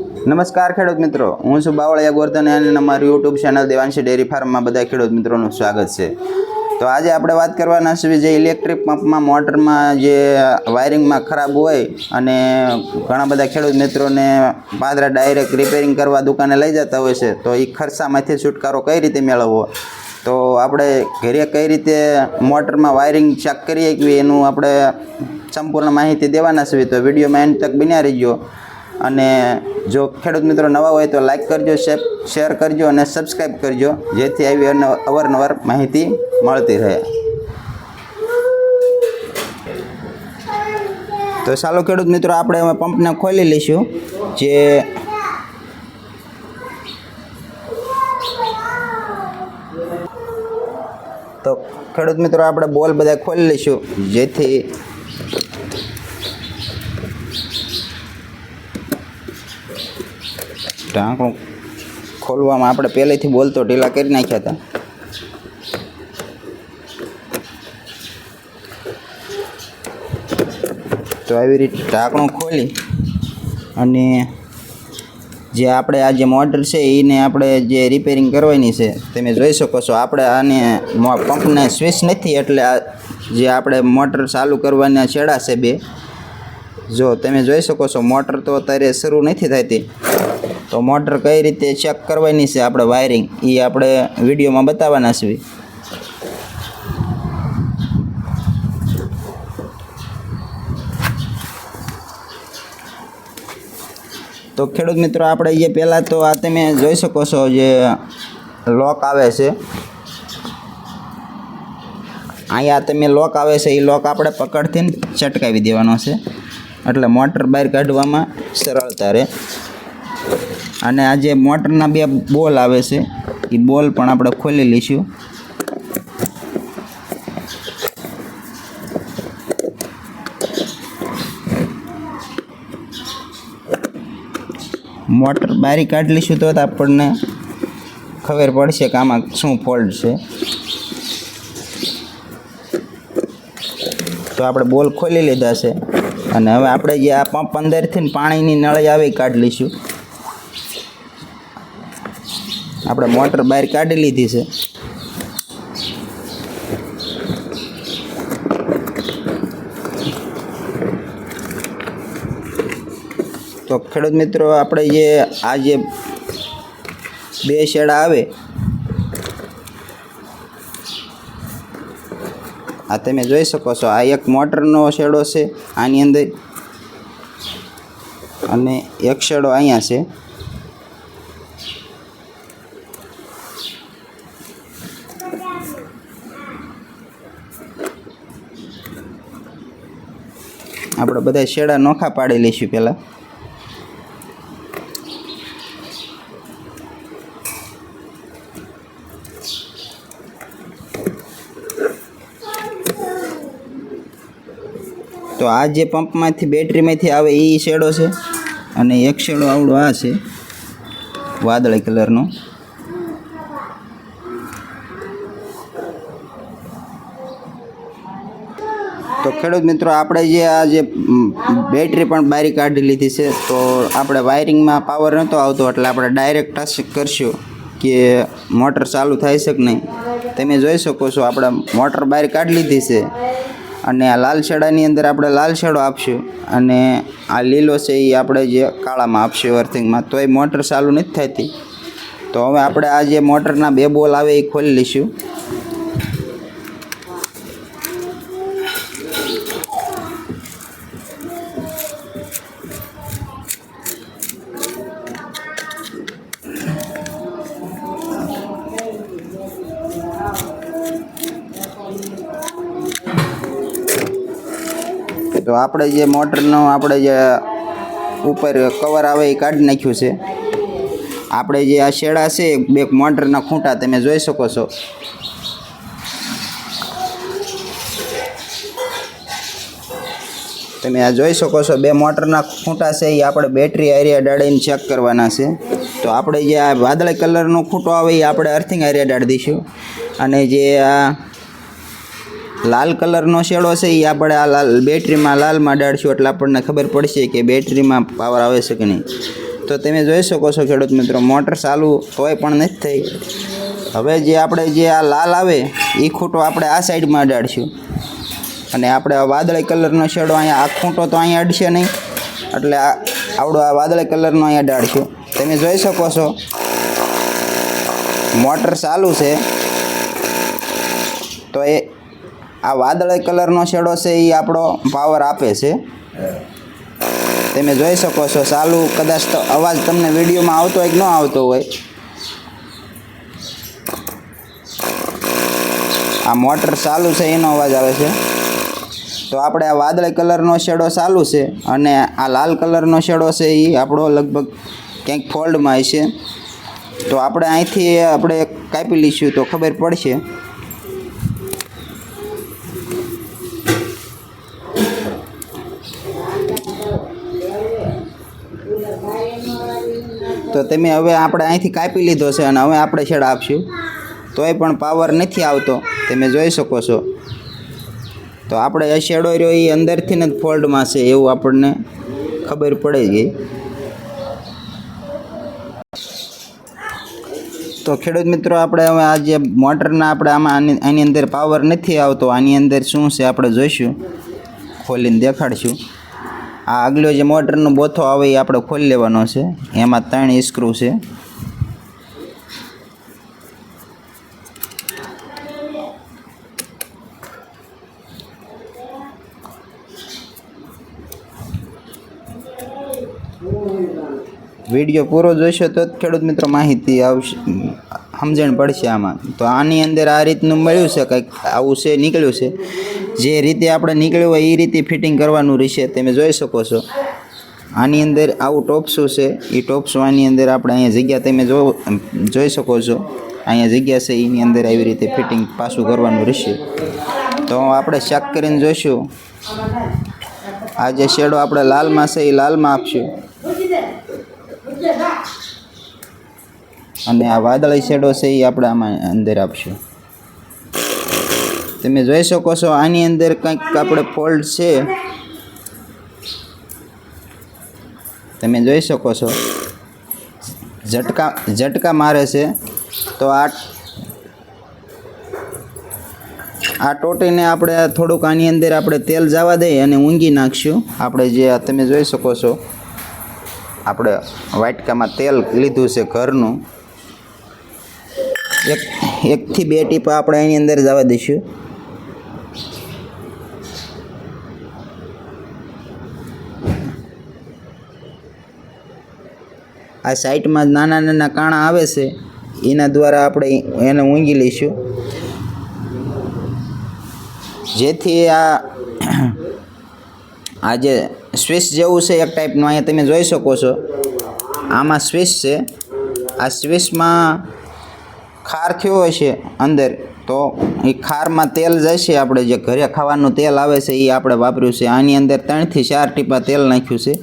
નમસ્કાર ખેડૂત મિત્રો. હું છું બાવળિયા ગોર્ધન અને અમારી યુટ્યુબ ચેનલ દેવાંશી ડેરી ફાર્મમાં બધા ખેડૂત મિત્રોનું સ્વાગત છે. તો આજે આપણે વાત કરવાના છે જે ઇલેક્ટ્રિક પંપમાં મોટરમાં જે વાયરિંગમાં ખરાબ હોય અને ઘણા બધા ખેડૂત મિત્રોને પાદરા ડાયરેક્ટ રિપેરિંગ કરવા દુકાને લઈ જતા હોય છે, તો એ ખર્ચામાંથી છુટકારો કઈ રીતે મેળવવો? તો આપણે ઘરે કઈ રીતે મોટરમાં વાયરિંગ ચેક કરીએ કે એનું આપણે સંપૂર્ણ માહિતી દેવાના છે તો વિડીયોમાં એન્ડ તક બન્યા રહીજો. અને જો ખેડૂત મિત્રો નવા હોય તો લાઈક કરજો શેર કરજો અને સબસ્ક્રાઈબ કરજો, જેથી આવી અવારનવાર માહિતી મળતી રહે. તો ચાલો ખેડૂત મિત્રો, આપણે હવે પંપને ખોલી લઈશું, જે તો ખેડૂત મિત્રો, આપણે બોલ બધા ખોલી લઈશું, જેથી ઢાંકણું ખોલવામાં આપણે પહેલેથી બોલતો ઢીલા કરી નાખ્યા હતા. તો આવી રીતે ઢાંકણું ખોલી અને જે આપણે આ જે મોટર છે એને આપણે જે રિપેરિંગ કરવાની છે, તમે જોઈ શકો છો આપણે આને પંપને સ્વિચ નથી એટલે આ જે આપણે મોટર ચાલુ કરવાના છેડા છે બે. જો તમે જોઈ શકો છો, મોટર તો અત્યારે શરૂ નથી થતી. તો મોટર કઈ રીતે ચેક કરવાની છે આપણે વાયરિંગ એ આપણે વિડીયોમાં બતાવવાના છીએ તો ખેડૂત મિત્રો, આપણે જે પહેલાં તો આ તમે જોઈ શકો છો જે લોક આવે છે. અહીંયા તમે લોક આવે છે એ લોક આપણે પકડથી ચટકાવી દેવાનો છે. એટલે મોટર બહાર કાઢવામાં સરળતા રહે. અને આ જે મોટરના બે બોલ આવે છે, એ બોલ પણ આપણે ખોલી લઈશું. મોટર બારી કાઢી લઈશું તો આપણને ખબર પડશે કે આમાં શું ફોલ્ટ છે. તો આપણે બોલ ખોલી લીધા છે. અને હવે આપણે જે આ પંપ અંદરથી પાણીની નળી આવી કાઢી લઈશું. આપણે મોટર બહાર કાઢી લીધી છે. તો ખેડૂત મિત્રો, આપણે જે આ જે બે શેડા આવે, આ તમે જોઈ શકો છો, આ એક મોટરનો શેડો છે, આની અંદર અને એક શેડો અહીંયા છે. આપણે બધા શેડા નોખા પાડી લઈશું પહેલાં. તો આ જે પંપમાંથી બેટરીમાંથી આવે એ શેડો છે. અને એક શેડો આવડો આ છે. વાદળી કલરનો. તો ખેડૂત મિત્રો, આપણે જે આ જે બેટરી પણ બારી કાઢી લીધી છે, તો આપણે વાયરિંગમાં પાવર નહોતો આવતો, એટલે આપણે ડાયરેક્ટ ટચ કરશું કે મોટર ચાલુ થાય છે કે નહીં. તમે જોઈ શકો છો, આપણે મોટર બહાર કાઢી લીધી છે, અને આ લાલ શેડાની અંદર આપણે લાલ શેડો આપશું, અને આ લીલો છે એ આપણે જે કાળામાં આપશું અર્થિંગમાં તોય મોટર ચાલુ નથી થતી. તો હવે આપણે આ જે મોટરના બે બોલ આવે એ ખોલી લઈશું. તો આપણે જે મોટરનો આપણે જે ઉપર કવર આવે એ કાઢી નાખ્યું છે. આપણે જે આ શેડા છે, બે મોટરના ખૂંટા તમે જોઈ શકો છો. તમે આ જોઈ શકો છો, બે મોટરના ખૂંટા છે, એ આપણે બેટરી એરિયા ડાળીને ચેક કરવાના છે. તો આપણે જે આ વાદળી કલરનો ખૂંટો આવે એ આપણે અર્થિંગ એરિયા ડાળી દઈશું. અને જે આ લાલ કલરનો શેડો છે એ આપણે આ લાલ, બેટરીમાં લાલમાં ડાળશું એટલે આપણને ખબર પડશે કે બેટરીમાં પાવર આવે છે કે નહીં. તો તમે જોઈ શકો છો ખેડૂત મિત્રો, મોટર ચાલુ તોય પણ નથી થઈ. હવે જે આપણે જે આ લાલ આવે એ ખૂંટો આપણે આ સાઈડમાં અડાડશું અને આપણે આ વાદળી કલરનો શેડો અહીંયા, આ ખૂંટો તો અહીંયા અડશે નહીં. એટલે આ, આવડો આ વાદળી કલરનો અહીંયા અડાડશું તમે જોઈ શકો છો, મોટર ચાલુ છે. તો એ આ વાદળી કલરનો શેડો છે એ આપણો પાવર આપે છે. તમે જોઈ શકો છો, ચાલુ કદાચ તો અવાજ તમને વિડીયોમાં આવતો હોય કે ન આવતો હોય. આ મોટર ચાલુ છે, એનો અવાજ આવે છે. તો આપણે આ વાદળી કલરનો શેડો ચાલુ છે અને આ લાલ કલરનો શેડો છે એ આપણો લગભગ ક્યાંક ફોલ્ડમાં હશે. તો આપણે અહીંથી આપણે કાપી લઈશું તો ખબર પડશે. તો તમે હવે આપણે અહીંથી કાપી લીધો છે અને હવે આપણે છેડ આપશું. તોય પણ પાવર નથી આવતો. તમે જોઈ શકો છો. તો આપણે એ શેડો રહ્યો એ અંદરથી જ ફોલ્ડમાં છે એવું આપણને ખબર પડી ગઈ તો ખેડૂત મિત્રો, આપણે હવે આ જે મોટરના આપણે આમાં આની અંદર પાવર નથી આવતો. આની અંદર શું છે આપણે જોઈશું. ખોલીને દેખાડશું. આ આગલો જે મોટરનો બોથો આવે એ આપણે ખોલી લેવાનો છે. એમાં ત્રણ ઇસ્ક્રૂ છે. વીડિયો પૂરો જોઈશો તો જ ખેડૂત મિત્રો માહિતી આવશે સમજણ પડશે આમાં. તો આની અંદર આ રીતનું મળ્યું છે, કંઈક આવું છે, નીકળ્યું છે. જે રીતે આપણે નીકળ્યું હોય એ રીતે ફિટિંગ કરવાનું રહેશે. તમે જોઈ શકો છો. આની અંદર આવું ટોપસું છે. એ ટોપસું આની અંદર આપણે અહીંયા જગ્યા તમે જો જોઈ શકો છો. અહીંયા જગ્યા છે, એની અંદર આવી રીતે ફિટિંગ પાછું કરવાનું રહેશે. તો આપણે ચેક કરીને જોઈશું. આ જે શેડો આપણે લાલમાં છે, એ લાલમાં આપશું. અને આ વાદળી શેડો છે, એ આપણે આમાં અંદર આપશું. તમે જોઈ શકો છો, આની અંદર કંઈક આપણે ફોલ્ટ છે. તમે જોઈ શકો છો, ઝટકા ઝટકા મારે છે. તો આ આ ટોટીને આપણે થોડુંક આની અંદર આપણે તેલ જવા દઈએ અને ઊંઘી નાખશું. આપણે જે તમે જોઈ શકો છો, આપણે વાટકામાં તેલ લીધું છે ઘરનું. એક, એકથી બે ટીપા આપણે એની અંદર જવા દઈશું. આ સાઈટમાં નાના નાના કાણા આવે છે, એના દ્વારા આપણે એને ઊંઘી લઈશું. જેથી આ આ જે સ્વિચ જેવું છે એક ટાઈપનું અહીંયા તમે જોઈ શકો છો. આમાં સ્વિચ છે. આ સ્વિચમાં ખાર થયો હશે અંદર, તો એ ખારમાં તેલ જશે. આપણે જે ઘરે ખાવાનું તેલ આવે છે, એ આપણે વાપર્યું છે. આની અંદર ત્રણથી ચાર ટીપા તેલ નાખ્યું છે.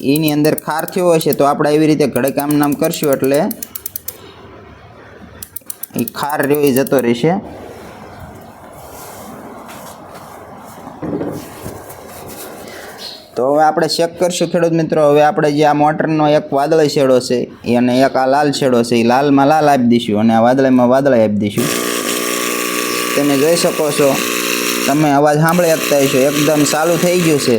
એની અંદર ખાર થયો હશે તો આપણે એવી રીતે ઘડે કામ નામ કરશું એટલે એ ખાર રહ્યો એ જતો રહેશે. તો હવે આપણે ચેક કરશું ખેડૂત મિત્રો, હવે આપણે જે આ મોટરનો એક વાદળી છેડો છે અને એક આ લાલ છેડો છે, એ લાલમાં લાલ આપી દઈશું અને આ વાદળીમાં વાદળી આપી દઈશું. તમે જોઈ શકો છો, તમે અવાજ સાંભળી શકતા હશો, એકદમ ચાલુ થઈ ગયું છે.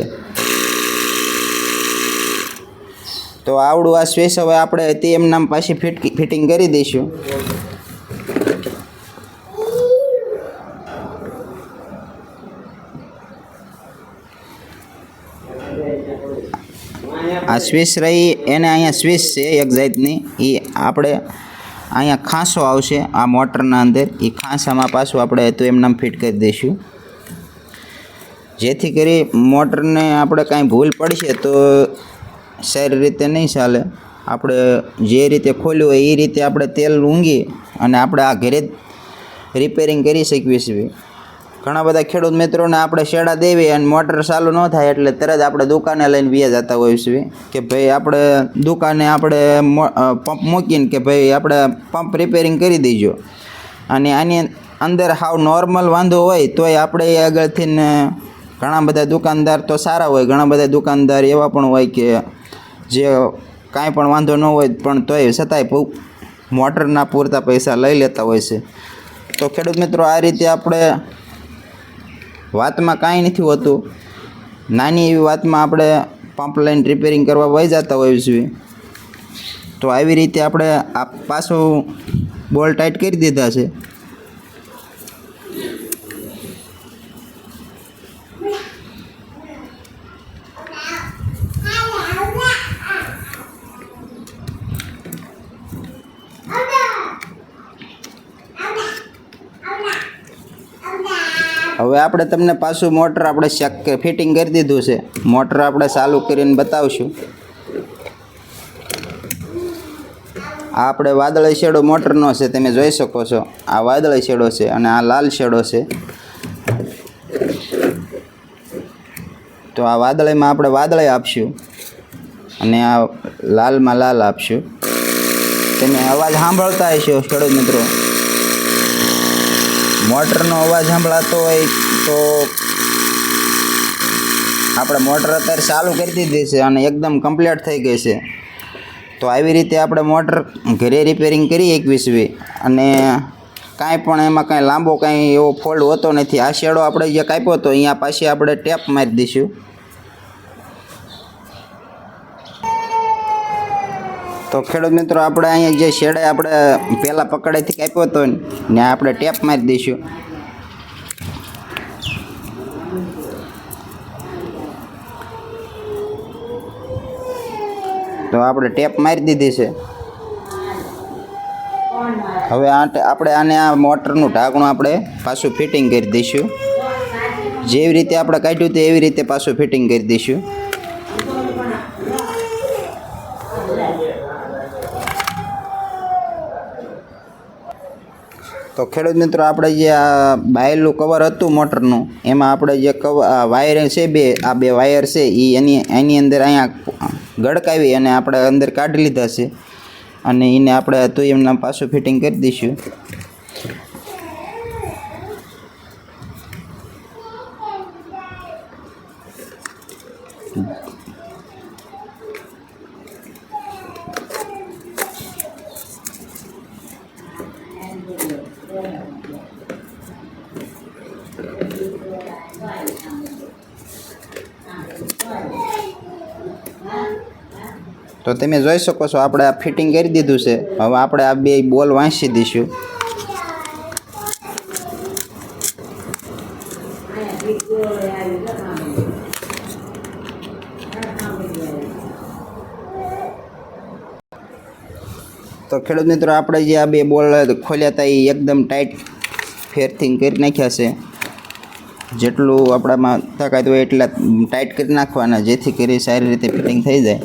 તો આવડું આ સ્પેસ હવે આપણે તે એમ નામ પાછી ફિટ ફિટિંગ કરી દઈશું. આ સ્વિચ રહી, એને અહીંયા સ્વિચ છે એક જાતની. એ આપણે અહીંયા ખાંસો આવશે આ મોટરના અંદર. એ ખાંસામાં પાછું આપણે તો એમનામ ફિટ કરી દઈશું. જેથી કરી મોટરને આપણે કાંઈ ભૂલ પડશે તો સારી રીતે નહીં ચાલે. આપણે જે રીતે ખોલ્યું હોય એ રીતે આપણે તેલ ઊંઘી અને આપણે આ ઘરે રિપેરિંગ કરી શકીએ છીએ. ઘણા બધા ખેડૂત મિત્રોને આપણે શેડા દેવી અને મોટર ચાલુ ન થાય એટલે તરત આપણે દુકાને લઈને વ્યા જતા હોઈએ છીએ કે ભાઈ આપણે દુકાને આપણે પંપ મૂકીને કે ભાઈ આપણે પંપ રિપેરિંગ કરી દેજો. અને આની અંદર હાવ નોર્મલ વાંધો હોય તોય આપણે એ આગળથી ઘણા બધા દુકાનદાર તો સારા હોય, ઘણા બધા દુકાનદાર એવા પણ હોય કે જે કાંઈ પણ વાંધો ન હોય પણ તોય છતાંય મોટરના પૂરતા પૈસા લઈ લેતા હોય છે. તો ખેડૂત મિત્રો, આ રીતે આપણે વાતમાં કાંઈ નથી હોતું. નાની એવી વાતમાં આપણે પંપ લાઈન રિપેરિંગ કરવા વહી જતા હોઈએ છીએ તો આવી રીતે આપણે આ પાછું બોલ ટાઈટ કરી દીધા છે. હવે આપણે તમને પાછું મોટર આપણે ચેક ફિટિંગ કરી દીધું છે. મોટર આપણે ચાલુ કરીને બતાવશું. આ આપણે વાદળી શેડો મોટરનો છે, તમે જોઈ શકો છો. આ વાદળી શેડો છે અને આ લાલ શેડો છે. તો આ વાદળીમાં આપણે વાદળી આપશું અને આ લાલમાં લાલ આપશું. તમે અવાજ સાંભળતા હશો, ખેડૂત મિત્રો. મોટરનો અવાજ સંભળાતો હોય તો આપણે મોટર અત્યારે ચાલુ કરી દીધી છે અને એકદમ કમ્પ્લીટ થઈ ગઈ છે. તો આવી રીતે આપણે મોટર ઘરે રિપેરિંગ કરી એકવીસવી અને કાંઈ પણ એમાં કાંઈ લાંબો કાંઈ એવો ફોલ્ડ હોતો નથી. આ શેડો આપણે જે કાપ્યો હતો, અહીંયા પાછી આપણે ટેપ મારી દઈશું. તો ખેડૂત મિત્રો, આપણે અહીંયા જે શેડે આપણે પહેલાં પકડેથી કાપ્યો હતો ને આપણે ટેપ મારી દઈશું. તો આપણે ટેપ મારી દીધી છે. હવે આ આપણે આને આ મોટરનું ઢાંકણું આપણે પાછું ફિટિંગ કરી દઈશું. જેવી રીતે આપણે કાઢ્યું તે એવી રીતે પાછું ફિટિંગ કરી દઈશું. તો ખેડૂત મિત્રો, આપણે જે આ બાયલું કવર હતું મોટરનું, એમાં આપણે જે કવર વાયર છે બે, આ બે વાયર છે એ એની એની અંદર અહીંયા ગડકાવી અને આપણે અંદર કાઢી લીધા છે. અને એને આપણે હતું એમના પાછું ફિટિંગ કરી દઈશું. તો તમે જોઈ શકો છો, આપણે આ ફિટિંગ કરી દીધું છે. હવે આપણે આ બે બોલ વાંચી દઈશું. તો ખેડૂત મિત્રો, આપણે જે આ બે બોલ ખોલ્યા હતા એ એકદમ ટાઈટ ફેરથી કરી નાખ્યા છે. જેટલું આપણામાં તાકાત હોય એટલા ટાઈટ કરી નાખવાના, જેથી કરી સારી રીતે ફિટિંગ થઈ જાય.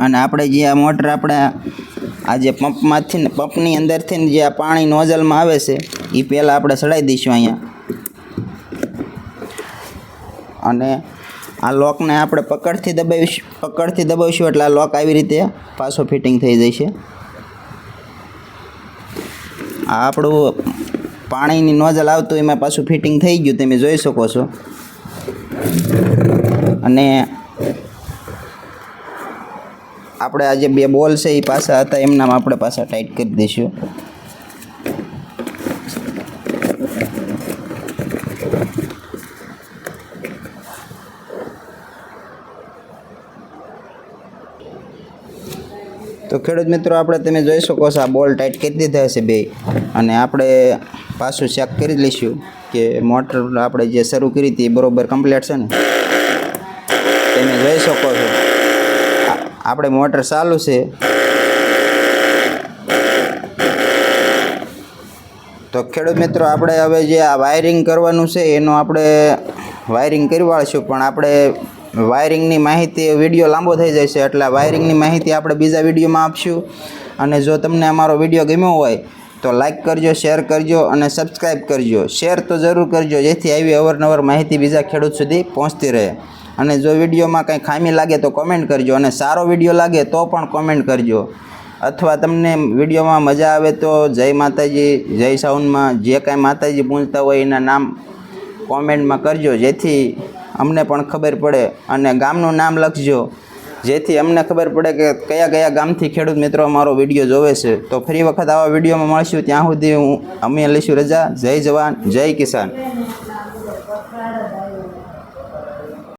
અને આપણે જે આ મોટર આપણે આ જે પંપમાંથી ને પંપની અંદરથી જે આ પાણી નોઝલમાં આવે છે એ પહેલાં આપણે ચડાવી દઈશું અહીંયા. અને આ લોકને આપણે પકડથી દબાવીશું પકડથી દબાવીશું એટલે આ લોક આવી રીતે પાછો ફિટિંગ થઈ જશે. આ આપણું પાણીની નોઝલ આવતું એમાં પાછું ફિટિંગ થઈ ગયું, તમે જોઈ શકો છો. અને આપણે આ જે બે બોલ છે એ પાછા હતા, એમનામાં આપણે પાછા ટાઈટ કરી દઈશું. તો ખેડૂત મિત્રો, આપણે તમે જોઈ શકો છો, આ બોલ ટાઈટ કરી દીધા હશે બે. અને આપણે પાછું ચેક કરી લઈશું કે મોટર આપણે જે શરૂ કરી હતી, એ બરોબર કમ્પ્લીટ છે ને? તમે જોઈ શકો છો. આપણે મોટર ચાલુ છે. તો ખેડૂત મિત્રો, આપણે હવે જે આ વાયરિંગ કરવાનું છે, એનું આપણે વાયરિંગ કરી વાળશું પણ આપણે વાયરિંગની માહિતી, વીડિયો લાંબો થઈ જાય છે એટલે વાયરિંગની માહિતી આપણે બીજા વિડીયોમાં આપશું. અને જો તમને અમારો વીડિયો ગમ્યો હોય, તો લાઇક કરજો શેર કરજો, અને સબસ્ક્રાઈબ કરજો. શેર તો જરૂર કરજો, જેથી આવી અવારનવાર માહિતી બીજા ખેડૂત સુધી પહોંચતી રહે. અને જો વિડીયોમાં કંઈ ખામી લાગે તો કોમેન્ટ કરજો અને સારો વીડિયો લાગે તો પણ કોમેન્ટ કરજો. અથવા તમને વિડીયોમાં મજા આવે તો જય માતાજી, જય સાઉન્ડમાં જે કાંઈ માતાજી પૂંજતા હોય એના નામ કોમેન્ટમાં કરજો. જેથી અમને પણ ખબર પડે અને ગામનું નામ લખજો. જેથી અમને ખબર પડે કે કયા કયા ગામથી ખેડૂત મિત્રો અમારો વીડિયો જોવે છે. તો ફરી વખત આવા વિડીયોમાં મળશું. ત્યાં સુધી હું અમે લઈશું રજા. જય જવાન, જય કિસાન.